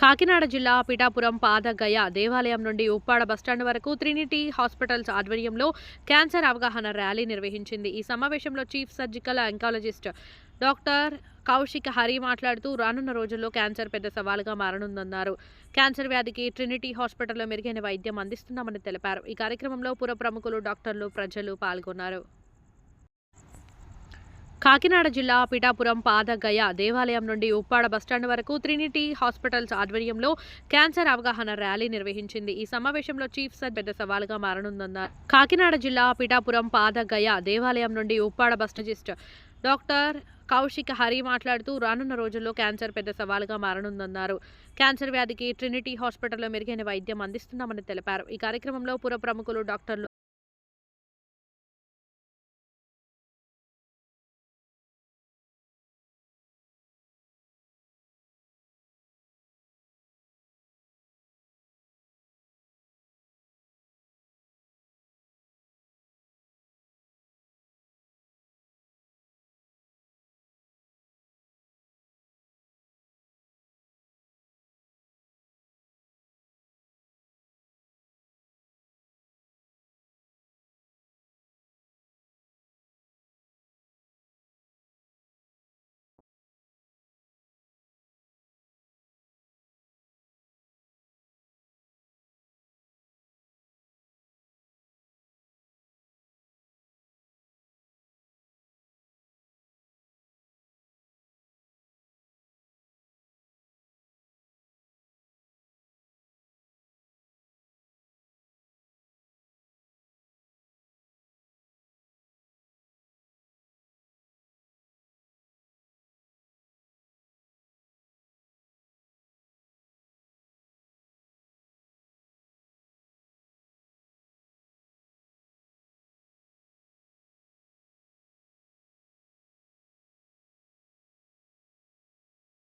కాకినాడ జిల్లా పిఠాపురం పాదగయ దేవాలయం నుండి ఉప్పాడ బస్టాండ్ వరకు త్రినిటీ హాస్పిటల్స్ ఆధ్వర్యంలో క్యాన్సర్ అవగాహన ర్యాలీ నిర్వహించింది. ఈ సమావేశంలో chief surgical oncologist doctor Kaushik Hari మాట్లాడుతూ రానున్న రోజుల్లో క్యాన్సర్ పెద్ద సవాలుగా మారనుందన్నారు. క్యాన్సర్ వ్యాధికి ట్రినిటీ హాస్పిటల్లో మెరుగైన వైద్యం అందిస్తున్నామని తెలిపారు. ఈ కార్యక్రమంలో పుర ప్రముఖులు డాక్టర్లు ప్రజలు పాల్గొన్నారు. కాకినాడ జిల్లా పిఠాపురం పాదగయ దేవాలయం నుండి ఉప్పాడ బస్టాండ్ వరకు త్రినిటీ హాస్పిటల్స్ ఆధ్వర్యంలో క్యాన్సర్ అవగాహన ర్యాలీ నిర్వహించింది. ఈ సమావేశంలో చీఫ్ సర్ పెద్ద సవాలుగా మారనుందన్నారు. కాకినాడ జిల్లా పిఠాపురం పాదగయ దేవాలయం నుండి ఉప్పాడ బస్టజిస్ట్ డాక్టర్ కౌశిక్ హరి మాట్లాడుతూ రానున్న రోజుల్లో క్యాన్సర్ పెద్ద సవాలుగా మారనుందన్నారు. క్యాన్సర్ వ్యాధికి ట్రినిటీ హాస్పిటల్లో మెరుగైన వైద్యం అందిస్తున్నామని తెలిపారు. ఈ కార్యక్రమంలో పుర ప్రముఖులు డాక్టర్లు